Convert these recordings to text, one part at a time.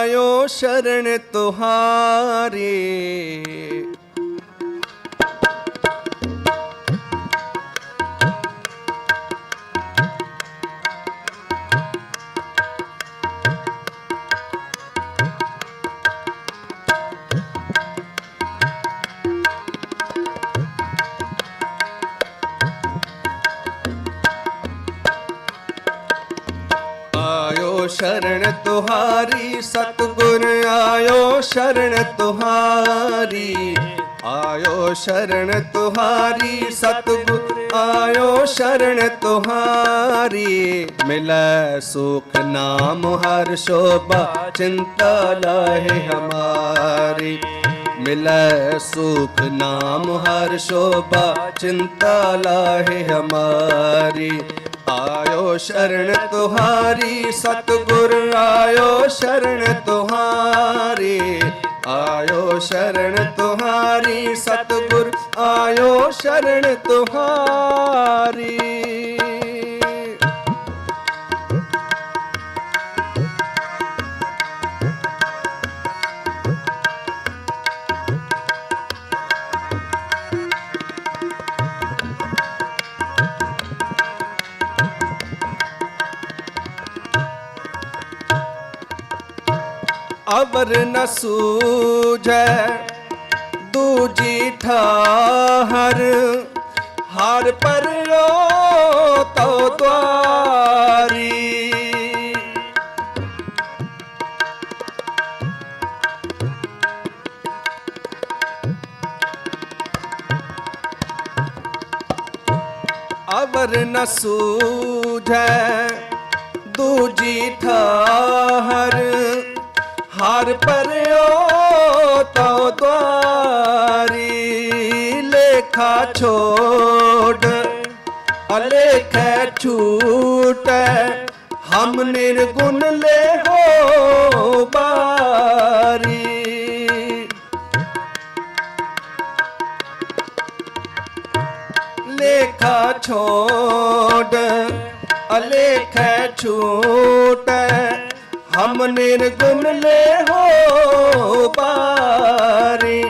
ਆਇਓ ਸ਼ਰਨ ਤੁਹਾਰੀ। ਸ਼ਰਨ ਤੁਹਾਰੀ ਸਤਿਗੁਰ ਆਇਓ ਸ਼ਰਨ ਤੁਹਾਰੀ ਆਇਓ ਸ਼ਰਨ ਤੁਹਾਰੀ ਸਤਿਗੁਰ ਆਇਓ ਸ਼ਰਨ ਤੁਹਾਰੀ ਮਿਲੈ ਸੁਖ ਨਾਮ ਹਰ ਸ਼ੋਭਾ ਚਿੰਤਾ ਲਾਹੇ ਹਮਾਰੀ ਮਿਲੈ ਸੁਖ ਨਾਮ ਹਰ ਸ਼ੋਭਾ ਚਿੰਤਾ ਲਾਹੇ ਹਮਾਰੀ ਆਇਓ ਸ਼ਰਨ ਤੁਹਾਰੀ ਸਤਿਗੁਰ ਆਇਓ ਸ਼ਰਨ ਤੁਹਾਰੀ। ਆਇਓ ਸ਼ਰਨ ਤੁਹਾਰੀ ਸਤਿਗੁਰ ਆਇਓ ਸ਼ਰਨ ਤੁਹਾਰੀ। ਅਵਰ ਨ ਸੂਝੈ ਦੂਜੀ ਠਾਹਰ ਹਰ ਰੋ ਤੋ ਦਵਾਰੀ ਅਵਰ ਨ ਸੂਝੈ ਦੂਜੀ ਠਾਹਰ ਹਰ ਪਰਿਓ ਤਉ ਦਵਾਰੀ ਲੇਖਾ ਛੋੜ। ਅਲੇਖੈ ਛੂਟੈ, ਹਮ ਨਿਰਗੁਣ ਲੈ ਹੋ ਬਾਰੀ। ਲੇਖਾ ਛੋੜ, ਅਲੇਖੈ ਛੂਟ। ਹਮ ਨਿਰਗੁਣ ਲੈ ਹੋ ਬਾਰੀ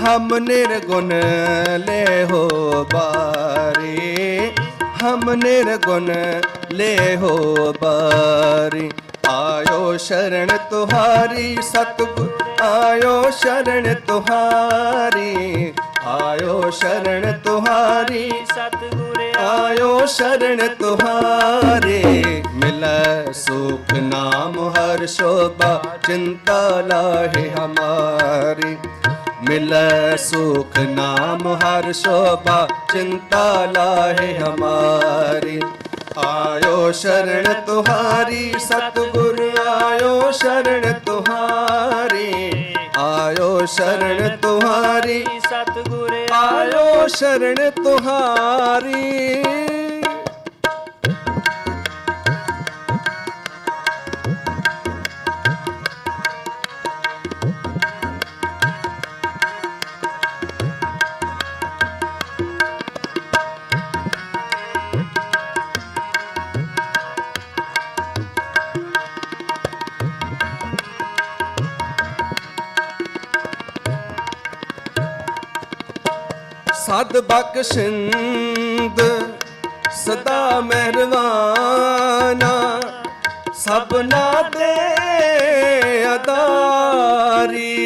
ਹਮ ਨਿਰਗੁਣ ਲੈ ਹੋ ਬਾਰੀ ਹਮ ਨਿਰਗੁਣ ਲੈ ਹੋ ਬਾਰੀ ਆਇਓ ਸ਼ਰਨ ਤੁਹਾਰੀ ਸਤਿਗੁਰ ਆਇਓ ਸ਼ਰਨ ਤੁਹਾਰੀ ਆਇਓ ਸ਼ਰਨ ਤੁਹਾਰੀ ਸਤਿਗੁਰ ਆਇਓ ਸ਼ਰਨ ਤੁਹਾਰੇ ਮਿਲੈ ਸੁਖ ਨਾਮ ਹਰ ਸ਼ੋਭਾ, ਚਿੰਤਾ ਲਾਹੇ ਹਮਾਰੀ। ਮਿਲੈ ਸੁਖ ਨਾਮ ਹਰ ਸ਼ੋਭਾ, ਚਿੰਤਾ ਲਾਹੇ ਹਮਾਰੀ। ਆਇਓ ਸ਼ਰਨ ਤੁਹਾਰੀ, ਸਤਿਗੁਰ ਆਇਓ ਸ਼ਰਨ ਤੁਹਾਰੀ। ਆਇਓ ਸ਼ਰਨ ਤੁਹਾਰੀ, ਸਤਿਗੁਰ ਆਇਓ ਸ਼ਰਨ ਤੁਹਾਰੀ। ਸਦ ਬਖਸ਼ਿੰਦ ਸਦਾ ਮਿਹਰਵਾਨਾ। ਸਭਨਾ ਦੇ ਅਦਾਰੀ।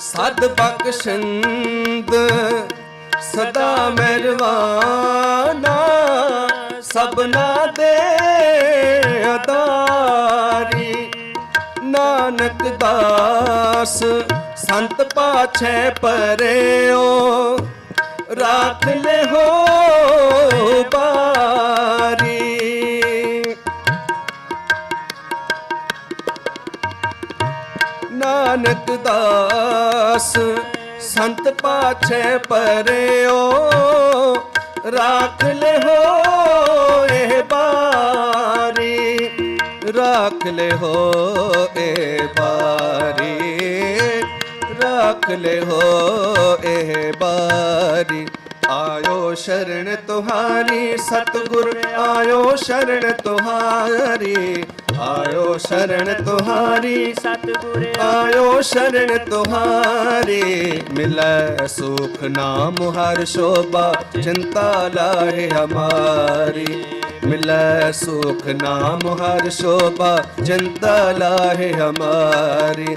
ਸਦ ਬਖਸ਼ਿੰਦ ਸਦਾ ਮਿਹਰਵਾਨਾ। ਸਭਨਾ ਦੇ ਅਦਾਰੀ ਨਾਨਕ ਦਾਸ, ਸੰਤ ਪਾਛੈ ਪਰਿਓ। ਰਾਖ ਲੈ ਹੋ ਬਾਰੀ। ਨਾਨਕ ਦਾਸ, ਸੰਤ ਪਾਛੈ ਪਰਿਓ। ਰਾਖ ਲੈ ਹੋ ਰਾਖ ਲੈ ਹੋ ਇਹ ਬਾਰੀ। ਰਾਖ ਲੈ ਹੋ ਇਹ ਬਾਰੀ। ਆਇਓ ਸ਼ਰਨ ਤੁਹਾਰੀ, ਸਤਿਗੁਰ, ਆਇਓ ਸ਼ਰਨ ਤੁਹਾਰੀ। ਆਇਓ ਸ਼ਰਨ ਤੁਹਾਰੀ ਸਤਿਗੁਰ ਆਇਓ ਸ਼ਰਨ ਤੁਹਾਰੀ। ਮਿਲੈ ਸੁਖ ਨਾਮ, ਹਰ ਸ਼ੋਭਾ, ਚਿੰਤਾ ਲਾਹੇ ਹਮਾਰੀ। ਮਿਲੈ ਸੁਖ ਨਾਮ ਹਰ ਸ਼ੋਭਾ ਚਿੰਤਾ ਲਾਹੇ ਹਮਾਰੀ।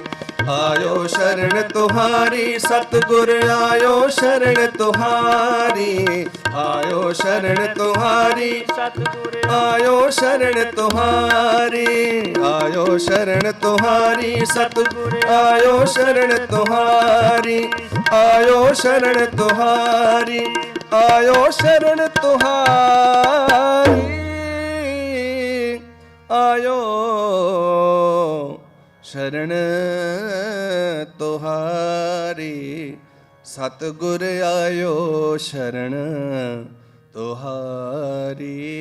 ਆਇਓ ਸ਼ਰਨ ਤੁਹਾਰੀ, ਸਤਿਗੁਰ ਆਇਓ ਸ਼ਰਨ ਤੁਹਾਰੀ। ਆਇਓ ਸ਼ਰਨ ਤੁਹਾਰੀ ਸਤਿਗੁਰ ਆਇਓ ਸ਼ਰਨ ਤੁਹਾਰੀ। ਆਇਓ ਸ਼ਰਨ ਤੁਹਾਰੀ, ਸਤਿਗੁਰ ਆਇਓ ਸ਼ਰਨ ਤੁਹਾਰੀ। ਆਇਓ ਸ਼ਰਨ ਤੁਹਾਰੀ, ਆਇਓ ਸ਼ਰਨ ਤੁਹਾਰੀ। ਆਇਓ। ਸ਼ਰਨ ਤੁਹਾਰੀ। ਸਤਗੁਰ ਆਇਓ ਸ਼ਰਨ ਤੁਹਾਰੀ।